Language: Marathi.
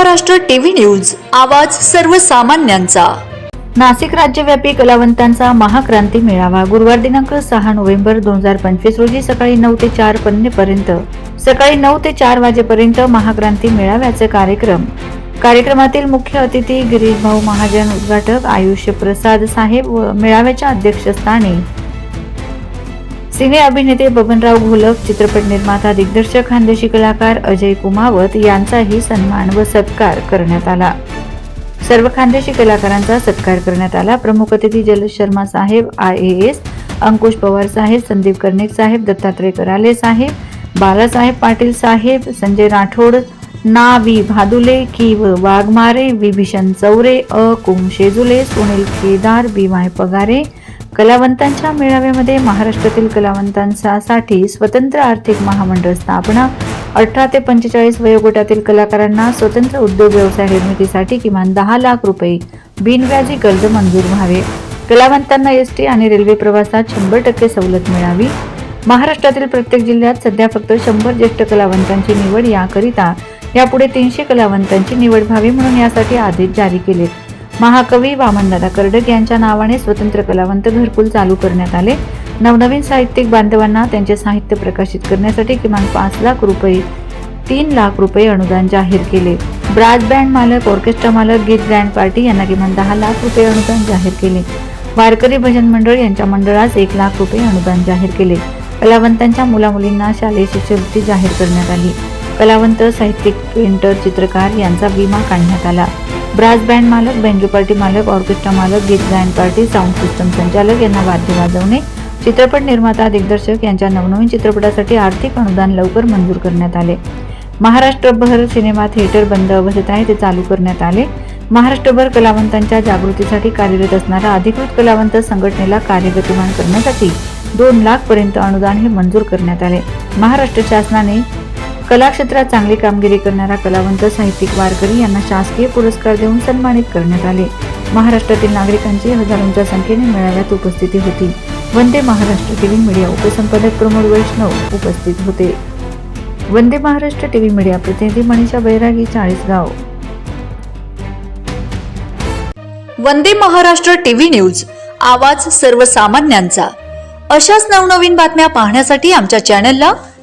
महाराष्ट्र टीव्ही न्यूज आवाज सर्वसामान्यांचा. नाशिक राज्यव्यापी कलावंतांचा महाक्रांती मेळावा गुरुवार दिनांक सहा नोव्हेंबर दोन हजार पंचवीस रोजी सकाळी नऊ ते चार पर्यंत सकाळी नऊ ते चार वाजेपर्यंत महाक्रांती मेळाव्याचे कार्यक्रम. कार्यक्रमातील मुख्य अतिथी गिरीश भाऊ महाजन उद्घाटक आयुष्य प्रसाद साहेब व मेळाव्याच्या अध्यक्षस्थानी सिने अभिनेते बबनराव घोलक चित्रपट निर्माता दिग्दर्शक खानदेशी कलाकार अजय कुमावत यांचाही सन्मान व सत्कार करण्यात आला. सर्व खानदेशी कलाकारांचा सत्कार करण्यात आला. प्रमुख अतिथी जलज शर्मा साहेब I A S Ankush Pawar साहेब संदीप कर्णिक साहेब दत्तात्रय कराले साहेब बालासाहेब पाटील साहेब संजय राठोड ना वी भादुले की व वाघमारे विभीषण चौरे अ कुम शेजुले सुनील केदार बी वाय पगारे कलावंतांच्या मेळाव्यामध्ये महाराष्ट्रातील कलावंतांसाठी स्वतंत्र आर्थिक महामंडळ स्थापना अठरा ते पंचेचाळीस वयोगटातील कलाकारांना स्वतंत्र उद्योग व्यवसाय निर्मितीसाठी किमान दहा लाख रुपये बिनव्याजी कर्ज मंजूर व्हावे. कलावंतांना एस टी आणि रेल्वे प्रवासात शंभर टक्के सवलत मिळावी. महाराष्ट्रातील प्रत्येक जिल्ह्यात सध्या फक्त शंभर ज्येष्ठ कलावंतांची निवड याकरिता यापुढे तीनशे कलावंतांची निवड व्हावी म्हणून यासाठी आदेश जारी केलेत. महाकवी वामनदादा कर्डक यांच्या नावाने स्वतंत्र कलावंत घरकुल चालू करण्यात आले. नवनवीन साहित्यिक बांधवांना त्यांचे साहित्य प्रकाशित करण्यासाठी किमान पाच लाख रुपये तीन लाख रुपये अनुदान जाहीर केले. ब्रास बँड मालक ऑर्केस्ट्रा मालक गीत ग्रँड पार्टी यांना किमान दहा लाख रुपये अनुदान जाहीर केले. वारकरी भजन मंडळ यांच्या मंडळास एक लाख रुपये अनुदान जाहीर केले. कलावंतांच्या मुलामुलींना शालेय शिष्यवृत्ती जाहीर करण्यात आली. कलावंत साहित्यिक पेंटर चित्रकार यांचा विमा काढण्यात आला. ब्रास बँड मालक बेंजो पार्टी मालक ऑर्केस्ट्रा मालक गीत गायन पार्टी साऊंड सिस्टम संचालक यांना वाद्य वाजवणे. चित्रपट निर्माता दिग्दर्शक यांच्या नवनवीन चित्रपटासाठी आर्थिक अनुदान लवकर मंजूर करण्यात आले. महाराष्ट्रभर सिनेमा थिएटर बंद अवस्थेत आहे ते चालू करण्यात आले. महाराष्ट्रभर कलावंतांच्या जागृतीसाठी कार्यरत असणाऱ्या अधिकृत कलावंत संघटनेला कार्यगतिमान करण्यासाठी दोन लाख पर्यंत अनुदान हे मंजूर करण्यात आले. महाराष्ट्र शासनाने कलाक्षेत्रात चांगली कामगिरी करणारा कलावंत साहित्यिक वारकरी यांना शासकीय पुरस्कार देऊन सन्मानित करण्यात आले. महाराष्ट्रातील नागरिकांची हजारोंच्या संख्येने मेळाव्यात उपस्थिती होती. वंदे महाराष्ट्र टीव्ही मीडिया उपसंपादक प्रमोद वैष्णव उपस्थित होते. वंदे महाराष्ट्र टीव्ही मीडिया प्रतिनिधी मनीषा बैरागी चाळीसगाव वंदे महाराष्ट्र टीव्ही न्यूज आवाज सर्वसामान्यांचा. अशाच नवनवीन बातम्या पाहण्यासाठी आमच्या चॅनलला